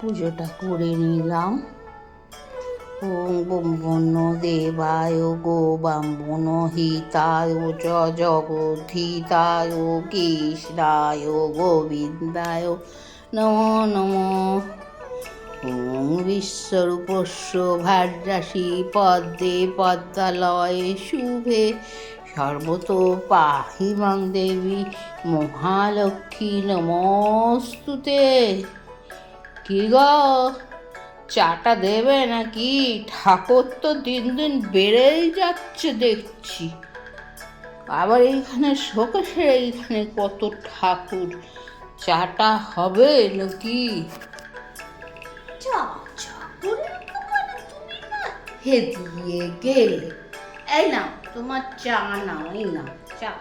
পুজোটা করে নিলাম। ওম ব্রহ্মণ দেবায় গো ব্রাহ্মণ হিতায় চ জগদ্ধিতায় কৃষ্ণায় গোবিন্দায় নমো নমো। ওম বিশ্বরূপস্য ভার্যাসী পদ্মে পদ্মালয়ে শুভে। সর্বত পাহি মাং দেবী মহালক্ষ্মী নমস্তুতে। কি গো? চাটা দেবে নাকি? ঠাকুর তো দিন দিন বেড়েই যাচ্ছে দেখছি। আবার এইখানে শোকেশের এইখানে কত ঠাকুর। চাটা হবে নাকি? না। হেদিয়ে গেলে। এই না তোমার চা নাও, এই না চা।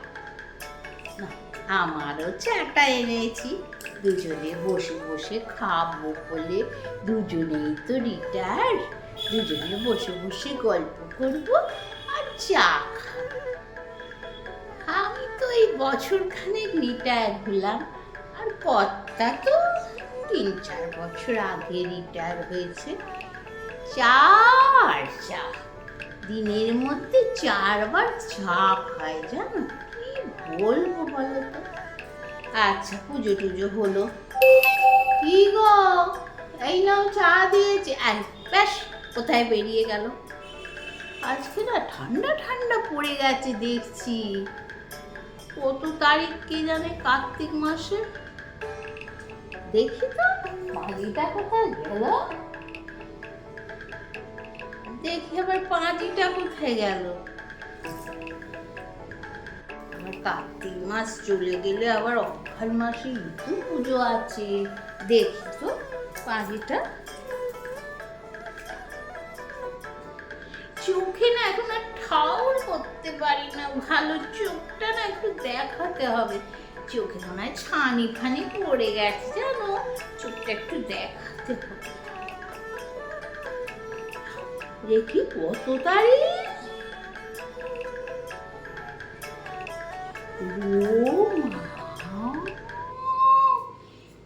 আমারও চাটা এনেছি। দুজনে বসে বসে খাব বলে দুজনেই তো রিটায়ার। দুজনে বসে বসে গল্প করব আর চা আমি তো এই বছর বছরখানেক রিটায়ার হলাম, আর কর্তা তো তিন চার বছর আগে রিটায়ার হয়েছে। চার চা, দিনের মধ্যে চারবার চা খায় জানো? কি বলব বলো তো? আচ্ছা পুজো টুজো হলো। কি গো? এই নাও চা দিয়েছে। আর, ব্যাস, কোথায় বেরিয়ে গেল? আজকে না ঠান্ডা ঠান্ডা পড়ে গেছে, দেখছি। কত তারিখ কে জানে কার্তিক মাসে দেখি তো, পাঁজিটা কোথায় গেল? দেখি আবার পাঁজিটা কোথায় গেল? কার্তিক মাস চলে গেলে আবার অক্ষয় মাসে ইতু পুজো আছে। দেখি তো পাঁজিটা চোখে না এখন আর ঠাউর করতে পারি না। ভালো চোখটা না একটু দেখাতে হবে। চোখে মনে হয় ছানি ফানি পড়ে গেছে, জানো? চোখটা একটু দেখাতে হবে। দেখি কত তারিখ?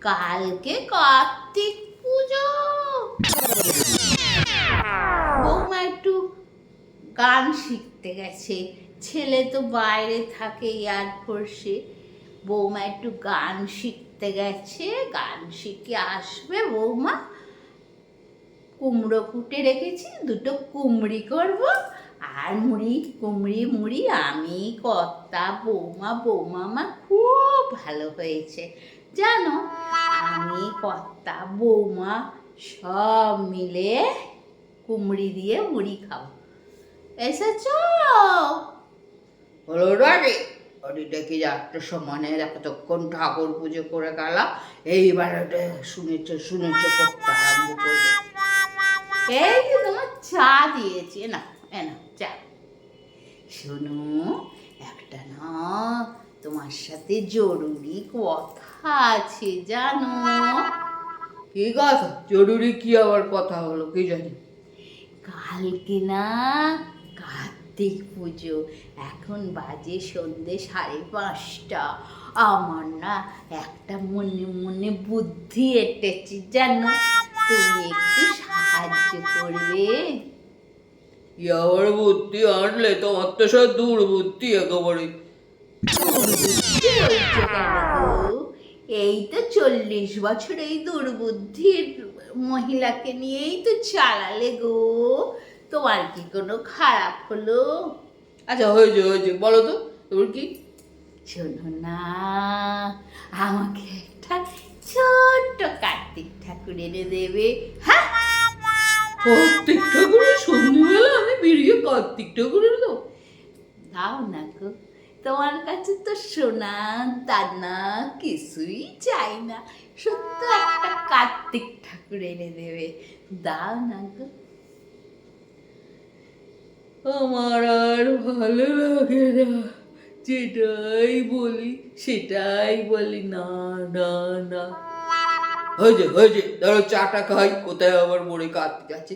কালকে কার্তিক পুজো। বৌমা একটু গান শিখতে গেছে। ছেলে তো বাইরে থাকে এয়ারফোর্সে বৌমা একটু গান শিখতে গেছে। গান শিখে আসবে বৌমা। কুমড়ো কুটে রেখেছি, দুটো কুমড়ি করব। আর মুড়ি, কুমড়ি মুড়ি, আমি, কর্তা, বৌমা বৌমা আমার খুব ভালো হয়েছে। জানো আমি কর্তা বৌমা সব মিলে কুমড়ি দিয়ে মুড়ি খাব। এসেছ? হলো রে বাড়িটা কি যাত্রা সমানে এতক্ষণ ঠাকুর পুজো করে গেলাম এইবার এটা শুনেছে শুনেছে করতে আরম্ভ করবে। এই যে তোমার চা দিয়েছি না এ না চা। শোনো একটা না তোমার সাথে জরুরি কথা আছে জানো? কি কথা জরুরি কি আবার কথা হলো কি জানি? কালকে না কার্তিক পুজো এখন বাজে সন্ধে সাড়ে পাঁচটা। আমার না একটা মনে মনে বুদ্ধি এঁটেছি জানো? তুমি একটু সাহায্য করবে? আবার বুদ্ধি আনলে? তোমার তো সব দুর্বুদ্ধি একেবারে। এই তো চল্লিশ বছর এই দুর্বুদ্ধির মহিলাকে নিয়েই তো চালালে গো। তোমার কি কোনো খারাপ হলো? আচ্ছা হয়েছে হয়েছে। বলো তো তোর কি? শোনো না আমাকে একটা ছোট্ট কার্তিক ঠাকুর এনে দেবে। হ্যাঁ কার্তিক ঠাকুরের সন্ধ্যেবেলা আমি বেরিয়ে কার্তিক ঠাকুরের দাও দাও না গো। তোমার কাছে তো সোনা দানা কিছুই চাই না। শুধু একটা কার্তিক ঠাকুর এনে দেবে। দাও না গো। আমার আর ভালো লাগে না। যেটাই বলি সেটাই বলি। না না না। হয়েছে হয়েছে। ধরো চাটা খাই কোথায় আবার মরে কার্তিক আছে?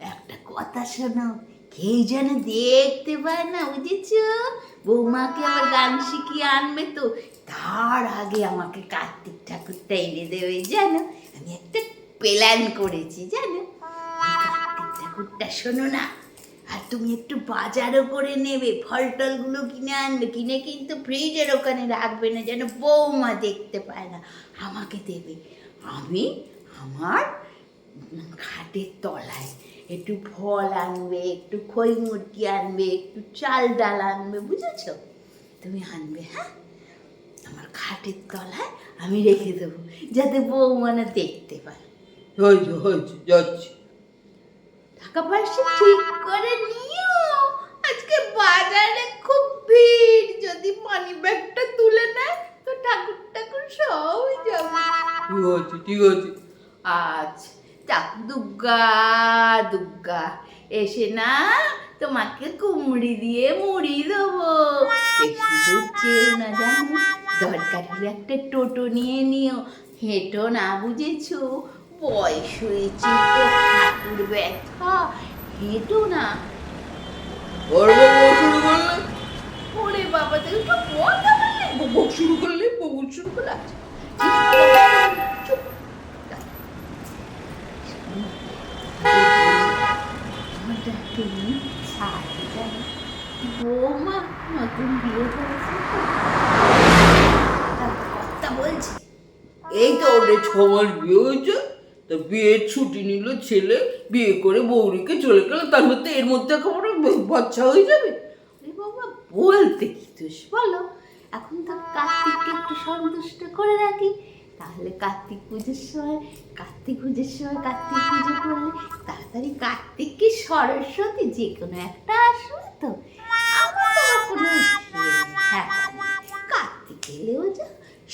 একটা কথা শোনো কেউ যেন দেখতে পায় না বুঝেছ? বৌমাকে আবার গান শিখিয়ে আনবে তো। তার আগে আমাকে কার্তিক ঠাকুরটা এনে দেবে, জানো? আমি একটা প্ল্যান করেছি, জানো? কার্তিক ঠাকুরটা শোনো না, আর তুমি একটু বাজারও করে নেবে ফল টলগুলো কিনে আনবে, কিনে কিন্তু ফ্রিজের ওখানে রাখবে না, যেন বৌমা দেখতে পায় না। আমাকে দেবে। আমি আমার খাটের তলায় একটু ফল আনবে একটু খই মুরগি আনবে একটু চাল ডাল আনবে বুঝেছ? তুমি আনবে হ্যাঁ? আমার খাটের তলায় আমি রেখে দেবো যাতে বউ মানে দেখতে পায়। হয়েছে হয়েছে যাচ্ছি। টাকা পয়সা ঠিক করে নিও। আজকে বাজারে খুব ভিড় যদি মানি ব্যাগটা তুলে নেয় তো ঠাকুর ঠাকুর সবই যাবে। ঠিক আছে ঠিক আছে। আচ্ছা। যাক দুর্গা দুর্গা এসে না তোমাকে কুমড়ি দিয়ে মুড়ি দেবো। বেশি দূর চেয়েও না জানো? দরকার হলে একটা টোটো নিয়ে নিও। হেঁটো না বুঝেছ? বয়স হয়েছে তো হাঁটুর ব্যথা। হেঁটো না। ওর বাবা তুমি তো কথা বললে। শুরু করলে বউ শুরু করলে আচ্ছা, চুপ। আমারটা তুমি সাথে জানো বৌমা নতুন বিয়ে করেছে এই তো ওদের ছ মাস বিয়ে হয়েছে, তা বিয়ের ছুটি নিল ছেলে, বিয়ে করে বৌরিকে চলে গেল, তার মধ্যে এর মধ্যে একেবারে বাচ্চা হয়ে যাবে। বাবা, বলতে কি দোষ বলো? এখন তো কার্তিককে একটু সন্তুষ্ট করে রাখি। তাহলে কার্তিক পুজোর সময়, কার্তিক পুজোর সময় কার্তিক পুজো করলে তাড়াতাড়ি কার্তিক কি সরস্বতী যে কোনো একটা আসবে তো। হ্যাঁ কার্তিক এলেও যা,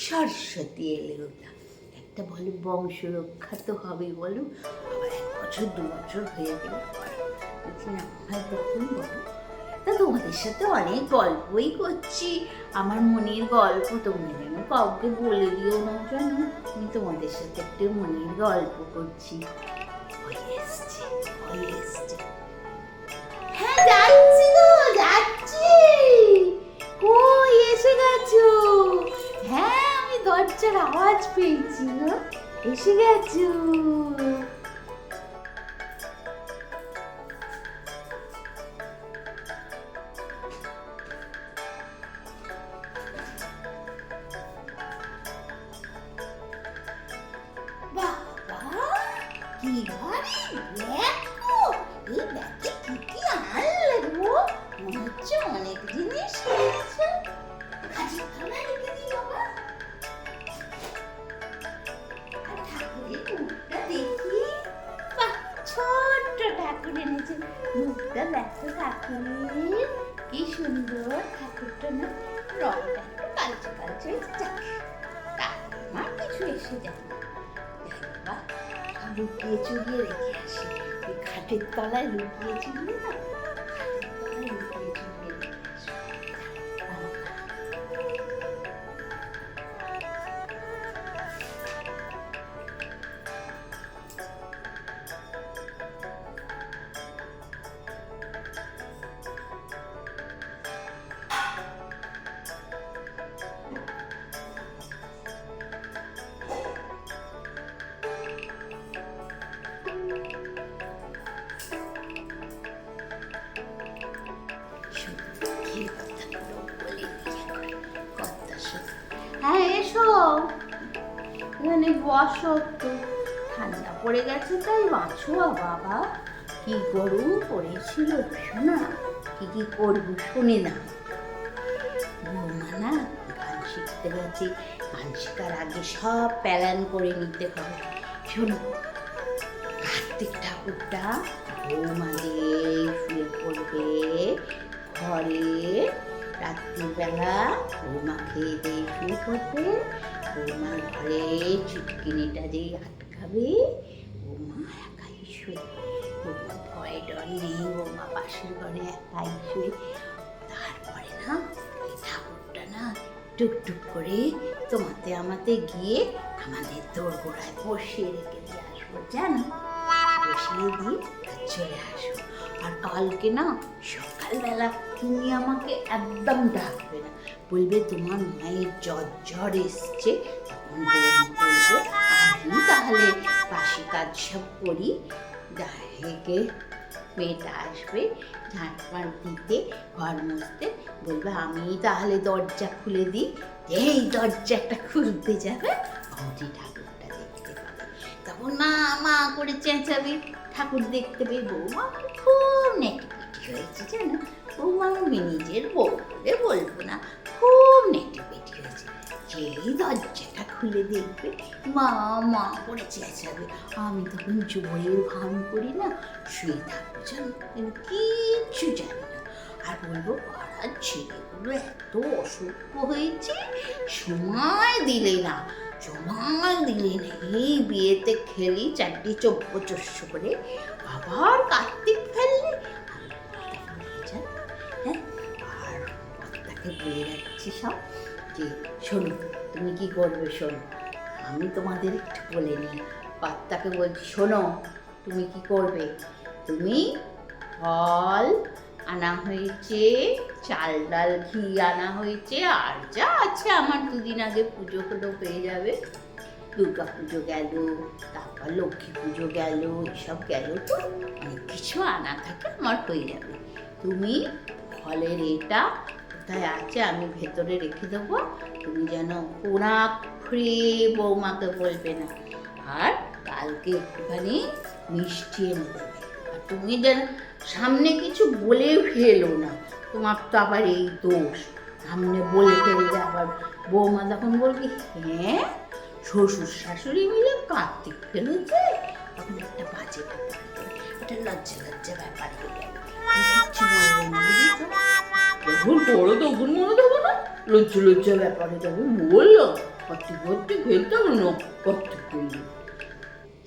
সরস্বতী এলেও যা। একটা বলো বংশ রক্ষা তো হবে বলো। আবার এক বছর, দু বছর হয়ে গেলে হয় তখন বলো। তা তোমাদের সাথে অনেক গল্পই করছি। আমার মনের গল্প তোমরা যেন কাউকে বলে দিও না জানো আমি তোমাদের সাথে একটু মনের গল্প করছি। হ্যাঁ যাচ্ছি গো, যাচ্ছি। কই এসে গেছো? হ্যাঁ আমি দরজার আওয়াজ পেয়েছি এসে গেছো? জিনিস ঠাকুরের মুখটা দেখি কি সুন্দর ঠাকুরটা না কিছু এসে যায় লুকিয়ে চুরিয়ে রেখে আসি খাটের তলায় লুকিয়ে চুরিয়ে না এখানে ঠান্ডা পড়ে গেছে তাই বাঁচো বাবা কি গরম পড়েছিল শোনা, কি কি করব শুনে না। বৌমা না গান শিখতে গেছে গান শেখার আগে সব প্যালান করে নিতে হবে। শোনো, কার্তিক ঠাকুরটা বৌমাদের শুয়ে পড়বে, ঘরে রাত্রিবেলা বৌমা খেয়ে দিয়ে শুয়ে পড়বে। ঘরে চুটকিনিটা যেই আটকাবে বৌমা একাই শুয়ে বৌমা ভয় ডর নেই বৌমা পাশের ঘরে একাই শুয়ে তারপরে না ঠাকুরটা না টুকটুক করে তোমাতে আমাতে গিয়ে আমাদের দোরগোড়ায় বসিয়ে রেখে দিয়ে আসব, জানো? বসিয়ে দিয়ে চলে আসব। আর কালকে না সকালবেলা তুমি আমাকে একদম ডাকবে না। বলবে তোমার মায়ের জ্বর জ্বর এসছে তাহলে বাসি কাজ সব করি। মেয়েটা আসবে দিতে ঘর মুছতে। বলবে, আমি তাহলে দরজা খুলে দিই। এই দরজাটা খুলতে যাবে। ঠাকুরটা দেখতে পাবে। তখন মা মা করে চেঁচাবে, ঠাকুর দেখতে পেয়ে বৌমা খুব নেটিভিটি হয়েছে জানো। বৌমা আমি নিজের বউ বলে বলব না, খুব নেটিভিটি হয়েছে। যেই দরজাটা খুলে দেখবে। মা মা করে চেঁচাবে আমি তখন জোরেও ভান করি না শুয়ে থাকব জানো? কিচ্ছু জানি না। আর বলব, পাড়ার ছেলেগুলো এত অসভ্য হয়েছে, সময় দিলে না, সময় দিলে না। এই বিয়েতে খেলি, চারটি চব্য চস্য করে আবার কার্তিক ফেললে আর তাকে বলে যাচ্ছি সব। যে শোনো, তুমি কি করবে শোনো? আমি তোমাদের একটু বলে নিই। পাত্তাকে বলছি, শোনো, তুমি কি করবে? তুমি ফল আনা হয়েছে, চাল ডাল, ঘি আনা হয়েছে, আর যা আছে আমার দুদিন আগে পুজো হলো পেয়ে যাবে। দুর্গা পুজো গেল, তারপর লক্ষ্মী পুজো গেল, এসব গেল তো, অনেক কিছু আনা থাকে আমার হয়ে যাবে। তুমি ফলের এটা কোথায় আছে, আমি ভেতরে রেখে দেবো। তুমি যেন কোনা খুঁড়ে বৌমাকে বলবে না। আর কালকে একটুখানি মিষ্টি এনে দেবে। আর তুমি যেন সামনে কিছু বলে ফেলো না। তোমার তো আবার এই দোষ। সামনে বলে ফেললে আবার বৌমা তখন বলবি হ্যাঁ শ্বশুর শাশুড়ি মিলে কার্তিক ফেলেছে? তখন একটা বাজে ব্যাপার। একটা লজ্জা লজ্জা ব্যাপার হয়ে যখন পড়ো তখন মনে থাকো না। লজ্জা লজ্জা ব্যাপারে যাবে বললাম কার্তিক কার্তিক খেলতে হবে না। কার্তিক খেলবে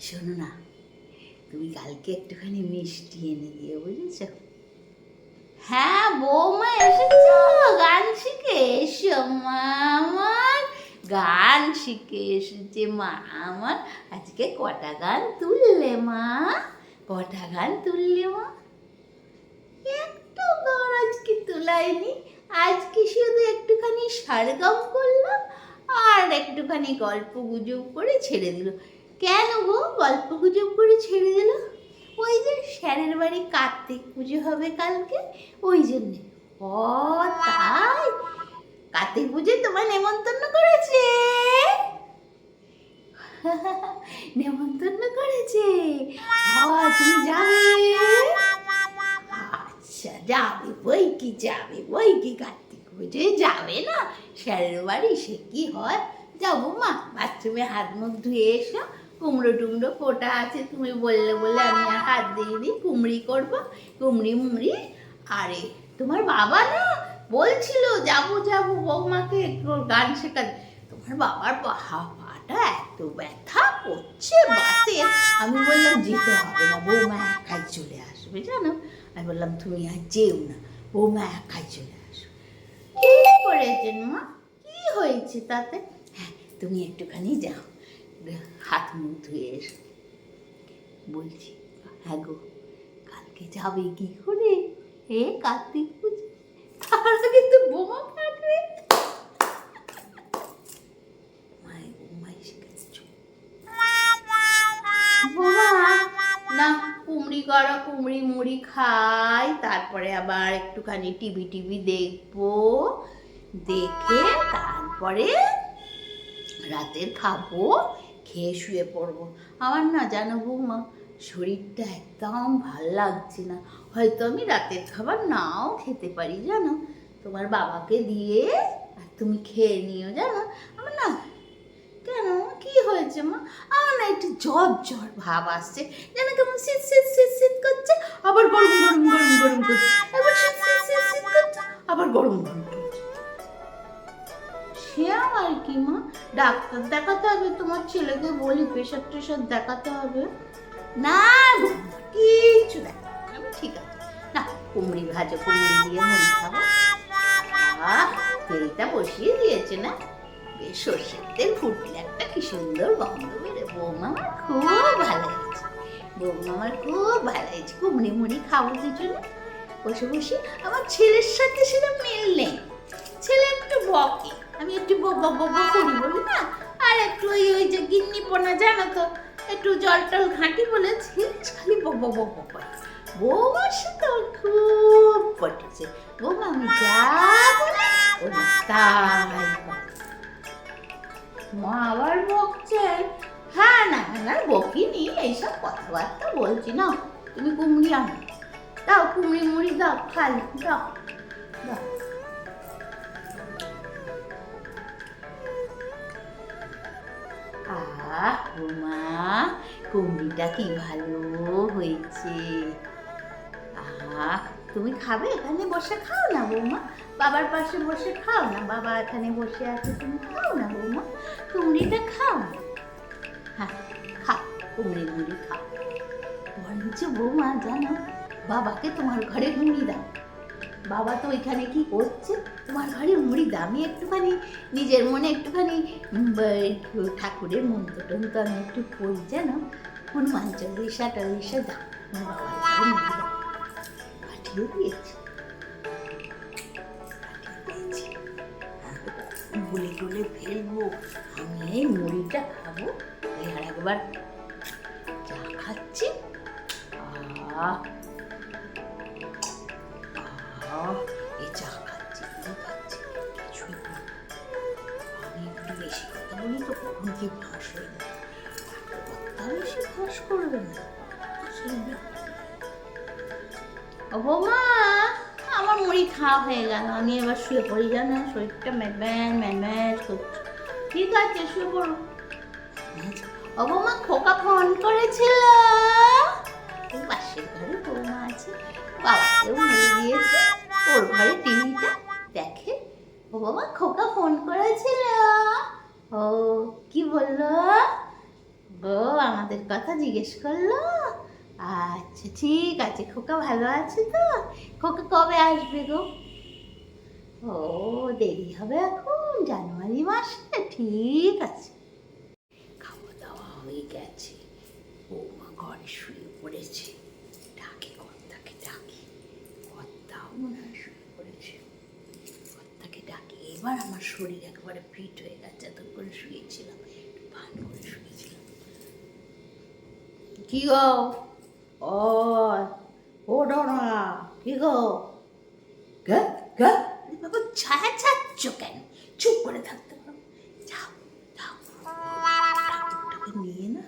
শোনো না, তুমি কালকে একটুখানি মিষ্টি এনে দিও, বুঝেছ? হ্যাঁ বৌমা এসেছ, গান শিখে এসো মা আমার গান শিখে এসেছে মা আমার আজকে কটা গান তুললে মা? কটা গান তুললে মা? একটু গান আজকে তোলাইনি। আজকে শুধু একটুখানি সারগম করলাম আর একটুখানি গল্প গুজব করে ছেড়ে দিল। কেন গো গল্প গুজব করে ছেড়ে দিল? ওই যে স্যারের বাড়ি কার্তিক পুজো হবে কালকে, ওই জন্যে। ও, তাই? কার্তিক পুজোয় তোমার নেমন্তন্ন করেছে? নেমন্তন্ন করেছে? তুমি যাবে? যাবে বই কি যাবে বই কি কার্তিক পুজোয় যাবে না? স্যারের বাড়ি সে কি হয়? যাব মা, বাথরুমে হাত মুখ ধুয়ে এসো, কুমড়ো টুমড়ো ফোটা আছে, তুমি বললে বলে আমি হাত দিয়ে দিই কুমড়ি করব, কুমড়ি মুমড়ি। আরে, তোমার বাবা না বলছিল, যাব যাব, বৌমাকে গান শেখাতে। তোমার বাবার পাটা এত ব্যথা করছে বাতে। আমি বললাম, যেতে হবে না, বৌমা একাই চলে আসবে, জানো? আমি বললাম, তুমি আর যেও না ও বৌমা একাই চলে আসো ঠিক করেছেন মা? কি হয়েছে তাতে? হ্যাঁ তুমি একটুখানি যাও, হাত মুখ ধুয়ে এসো। বলছি হ্যাঁ গো, কালকে যাবে কি করে? এ কার্তিক পুজো, তার আগে তো বোমা করা কুমড়ি মুড়ি খাই, তারপরে আবার একটুখানি টিভি টিভি দেখব, দেখে তারপরে রাতের খাব, খেয়ে শুয়ে পড়ব। আমার না জানো বৌমা, শরীরটা একদম ভালো লাগছে না। হয়তো আমি রাতের খাবার নাও খেতে পারি, জানো? তোমার বাবাকে দিয়ে আর তুমি খেয়ে নিও, জানো? হয়েছে মা আমার না একটু জ্বর জ্বর ভাব আসছে। যেন কেমন শীত শীত শীত শীত করছে, আবার গরম গরম গরম গরম করছে। আবার শীত শীত শীত শীত করছে, আবার গরম গরম সে কি, মা? ডাক্তার দেখাতে হবে, তোমার ছেলেকে বলি, প্রেশার টেশার দেখাতে হবে। না কিচ্ছু ঠিক আছে। না, কুমড়ি ভাজো, কুমড়ি দিয়ে মুড়ি খাব। আহ, তেলটা বসিয়ে দিয়েছে না? সর্ষের তেল ফুটলে একটা কি সুন্দর গন্ধ বেরো বৌমা খুব ভালো হয়েছে বৌমা খুব ভালো হয়েছে কুমড়ি মুড়ি খাব দুজনে বসে বসে আমার ছেলের সাথে সেটা মিল নেই। ছেলে একটু বকে। আমি একটু করি বলি না? আর একটু ওই ওই যে গিন্নিপনা, জানো তো? একটু জল টল ঘাঁটি বলে খালি বক বক করে বৌমার সাথে ওর খুব পটেছে বৌমা আমি যা বলি ও তাই। করে মা আবার বকছেন। হ্যাঁ না না বকিনি এইসব কথাবার্তা বলছি না তুমি কুমড়ি আনো। দাও, কুমড়ি মুড়ি দাও দাও দাও। আহ মা কুমড়িটা কি ভালো হয়েছে। আহ তুমি খাবে? এখানে বসে খাও না বৌমা। বাবার পাশে বসে খাও না। বাবা এখানে বসে আছে, তুমি খাও না বৌমা। কুমড়িটা খাও না? হ্যাঁ খাও কুমড়ি মুড়ি খাও। বরঞ্চ বৌমা, জানো, বাবাকে তোমার ঘরে মুড়ি দাও। বাবা তো ওইখানে কি করছে? তোমার ঘরে মুড়ি দাও। আমি একটুখানি, নিজের মনে একটুখানি ঠাকুরের মন্ত্র টন্ত্র আমি একটু পড়ি, জানো? হনুমান চল্লিশা টল্লিশা দাও। তোমার মুড়ি দিয়েছি গুলে ফেলব, আমি এই মুড়িটা খাব। আর একবার চা খাচ্ছি। এই চা খাচ্ছি, এই খাচ্ছি, কিছুই আমি একটু বেশি কথা বলি তো কখন কি ফাঁস হয়ে যায়। কথা বেশি ফাঁস করবে না। ও বৌমা আমার মুড়ি খাওয়া হয়ে গেল, আমি এবার শুয়ে পড়ি, জানো? শরীরটা ম্যান ম্যান করছে। ঠিক আছে, শুয়ে পড়ো। ও বৌমা, খোকা ফোন করেছিল। পাশের ঘরে বৌমা আছে। বাবাকেও নিয়ে দিয়েছে ওর ঘরে টিভিটা দেখে? ও বাবা খোকা ফোন করেছিল। ও, কি বলল? গো আমাদের কথা জিজ্ঞেস করল। আচ্ছা ঠিক আছে। খোকা ভালো আছে তো? খোকা কবে আসবে গো? ও, দেরি হবে এখন, জানুয়ারি মাসে, ঠিক আছে। খাওয়া দাওয়া হয়ে গেছে। বৌমা ঘরে শুয়ে পড়েছে। ডাকে, কর্তাকে ডাকে। কর্তাও মনে হয় শুয়ে পড়েছে। কর্তাকে ডাকে। এবার আমার শরীর একেবারে ফিট হয়ে গেছে। এতক্ষণ শুয়েছিলাম। ভান করে শুয়েছিলাম। কি গো? ও ও ডরা কি গো? কে কে? বাবা ছায়া ছাড়ছ কেন? চুপ করে থাকতে পারো যাও যাও। ঠাকুরটাকে নিয়ে না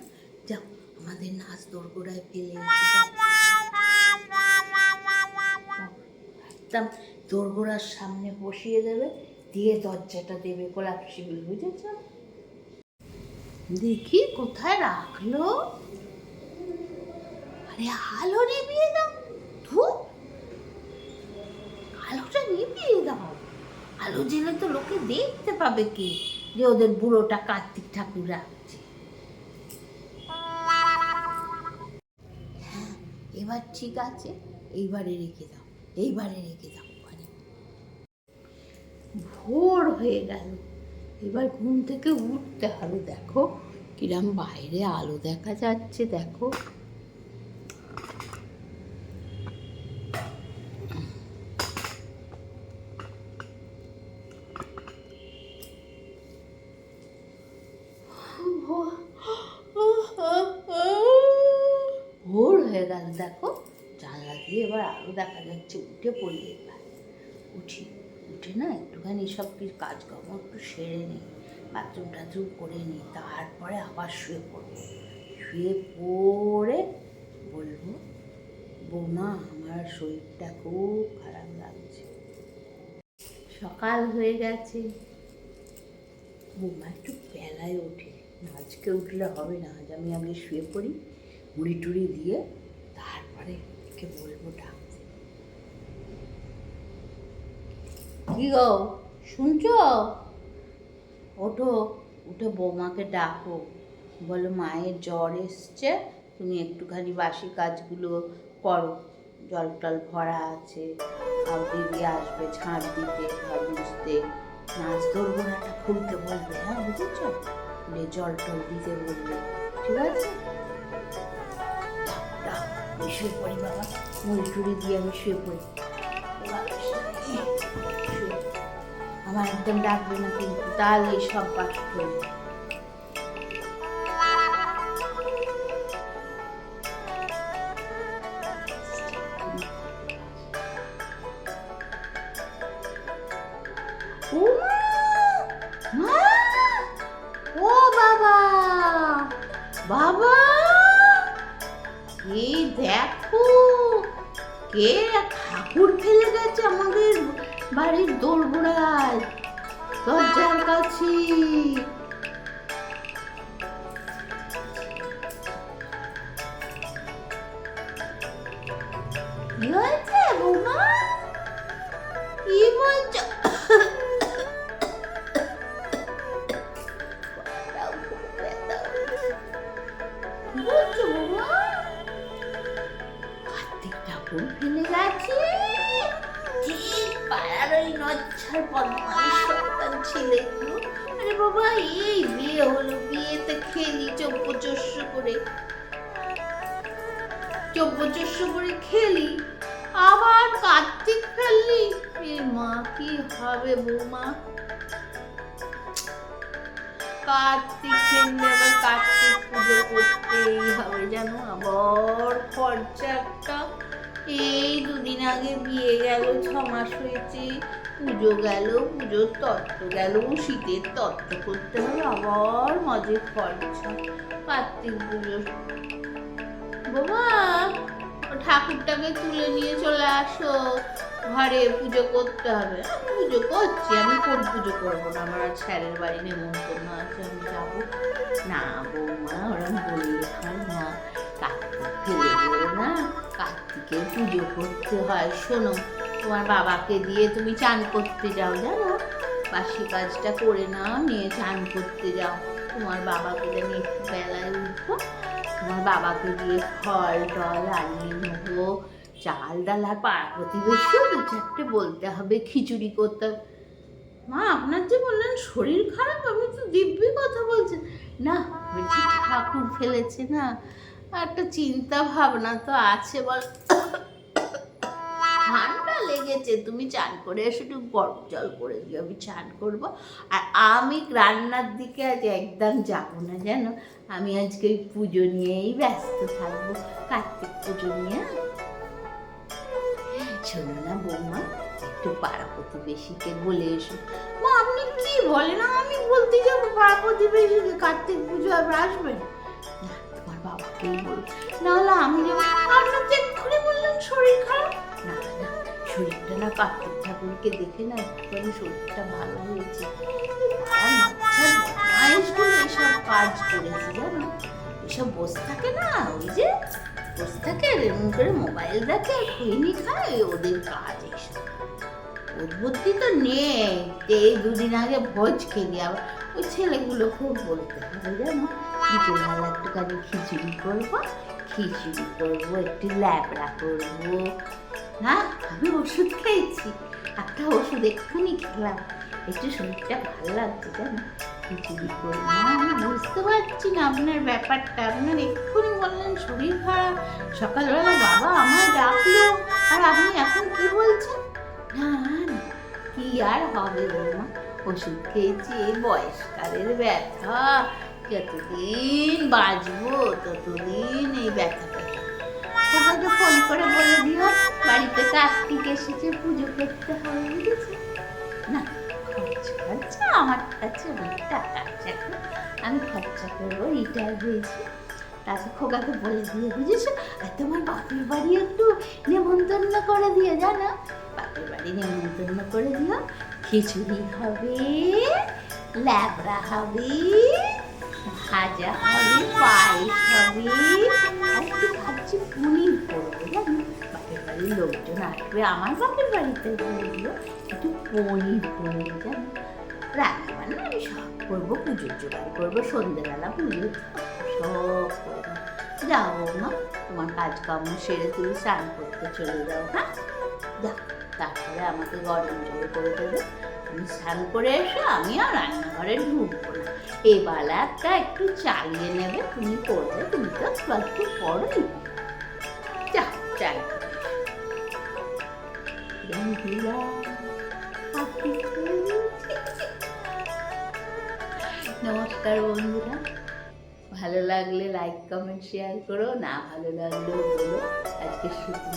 যাও আমাদের নাচ দোরগোড়ায় ফেলে একদম দোরগোড়ার সামনে বসিয়ে দেবে দিয়ে দরজাটা দেবে কোলাপসিবিল বুঝেছ? দেখি কোথায় রাখল। আরে আলো নিভিয়ে দাও। ধুর। আলোটা নিভিয়ে দাও। আলো জেলে তো লোকে দেখতে পাবে কি যে ওদের বুড়োটা কার্তিক ঠাকুর রাখছে। হ্যাঁ এবার ঠিক আছে, এইবারে রেখে দাও, এইবারে রেখে দাও ভোর হয়ে গেল। এবার ঘুম থেকে উঠতে হবে, দেখো। কিরম বাইরে আলো দেখা যাচ্ছে, দেখো ভোর হয়ে গেল দেখো জানলা দিয়ে এবার আলো যাচ্ছে উঠে পড়ি এবার। উঠি, উঠে না একটুখানি সব কিছু কাজকর্ম একটু সেরে নিই বাথরুম টাথরুম করে নিই, তারপরে আবার শুয়ে পড়ব। শুয়ে পড়ে বলব, বৌমা, আমার শরীরটা খুব খারাপ লাগছে। সকাল হয়ে গেছে। বৌমা একটু বেলায় ওঠে। আজকে উঠলে হবে না, আজ আমি আগে শুয়ে পড়ি, মুড়ি টুড়ি দিয়ে তারপরে একে বলব ডাকতে কি শুনছো? ওঠো, উঠে বৌমাকে ডাকো। বলো, মায়ের জ্বর এসছে, তুমি একটুখানি বাসি কাজগুলো করো। জল টল ভরা আছে আর দিদি আসবে ঝাঁট দিতে, ঘর মুছতে। নাচ দোরগোড়াটা খুলতে বলবে হ্যাঁ বুঝেছ? খুলে জল টল দিতে বলবে, ঠিক আছে? শুয়ে পড়ি, বাবা। টুড়ি দিয়ে আমি শুয়ে পড়ি। আমার একদম ডাকবে না কিন্তু তাহলে সব পাখি করবে কি হয়েছে বৌমা? কি বলছো? খরচা একটা এই দুদিন আগে বিয়ে গেল ছ মাস হয়েছে, পুজো গেল, পুজোর তত্ত্ব গেল, শীতের তত্ত্ব করতে হবে আবার মাঝে খরচা কার্তিক পুজোর বাবা ঠাকুরটাকে তুলে নিয়ে চলে আসো। ঘরে পুজো করতে হবে। আমি পুজো করছি, আমি কোন পুজো করব না? আমার আজ স্যারের বাড়ি নেমন্তন্ন আছে, আমি যাব। না বৌমা ওরম বললে হয় না কার্তিক ফেলে না? কার্তিকের পুজো করতে হয়, শোনো। তোমার বাবাকে দিয়ে তুমি চান করতে যাও, জানো? বাসি কাজটা করে নাও, নিয়ে চান করতে যাও। তোমার বাবাকে যেন একটু বেলায় উঠবো তোমার বাবাকে দিয়ে ফল, টল আনিয়ে নেব। চাল, ডাল আর পাড়া প্রতিবেশীও দু চারটে বলতে হবে, খিচুড়ি করতে হবে। মা, আপনার যে বললেন শরীর খারাপ, আপনি তো দিব্যি কথা বলছেন। না ঠাকুর ফেলেছে না। একটা চিন্তা ভাবনা তো আছে বল। ঠান্ডা লেগেছে, তুমি চান করে এসে, একটু গরম জল করে দিও, আমি চান করব। আর আমি রান্নার দিকে আজ একদম যাব না, জানো? আমি আজকে ওই পুজো নিয়েই ব্যস্ত থাকব, কার্তিক পুজো নিয়ে। শোনো না বৌমা, একটু পাড়া প্রতিবেশীকে বলে এসো। মা, আপনি কি বলেন? আমি বলতে যাব পাড়া প্রতিবেশীকে, কার্তিক পুজো আবার আসবেন না। আমি এক্ষুনি শরীর খারাপ। না না শরীরটা না কার্তিক ঠাকুরকে দেখে না একটুখানি শরীরটা ভালো হয়েছে। এসব কাজ জানো? এসব বসে থাকে না, ওই যে বসে থাকে করে মোবাইল দেখে, আর খায়, ওদের কাজ এইসব। উদ্বুদ্ধি তো নেই এই দুদিন আগে ভোজ খেলি আবার, ওই ছেলেগুলো খুব বলতে হবে জানো? বিকেলবেলা একটুখানি খিচুড়ি করব। খিচুড়ি করব একটু ল্যাবড়া করব। না আমি ওষুধ খেয়েছি। একটা ওষুধ এক্ষুনি খেলাম। একটু শরীরটা ভালো লাগছে জানো? খিচুড়ি করব। আমি বুঝতে পারছি না আপনার ব্যাপারটা। আপনার এক্ষুনি বললেন শরীর খারাপ। সকালবেলা বাবা আমার ডাকলো। আর আপনি এখন কি বলছেন? না না কি আর হবে বৌমা ওষুধ খেয়েছি এই বয়সকালের ব্যথা। যতদিন বাঁচবো ততদিন এই ব্যথাটা। ওটাকে ফোন করে বলে দিও, বাড়িতে কার্তিক এসেছে, পুজো করতে হবে বুঝেছি? না, খরচা আমার কাছে অনেক টাকা আছে আমি খরচা করব রিটায়ার হয়েছি। তাকে খোকাকে বলে দিয়ে বুঝেছ? তোমার বাপের বাড়ি একটু নেমন্তন্ন করে দিয়ে জানো? বাপের বাড়ি নেমন্তন্ন করে দিও। খিচুড়ি হবে, ল্যাবড়া হবে ভাজা হবে পায়েস হবে। আর একটু ভাবছি পনির করব জানো বাপের বাড়ির লোকজন আসবে আমার বাপের বাড়িতে বলে একটু পনির করব জানো রান্না বান্না আমি সব করব, পুজোর জোগাড় করব, সন্ধ্যেবেলা পুজো সব করব। যাও মা, তোমার কাজ কাম সেরে তুমি স্নান করতে চলে যাও হ্যাঁ? যাও, তারপরে আমাকে গরম জল করে দেবে। আমি স্নান করে এসে, আমি আর রান্নাঘরে ঢুকবো না। এই বেলাটা একটু চালিয়ে নেবে। তুমি করবে, তুমি তো একটু চাই নমস্কার বন্ধুরা। ভালো লাগলে লাইক কমেন্ট শেয়ার করো, না ভালো লাগলেও বলো। আজকে শুধু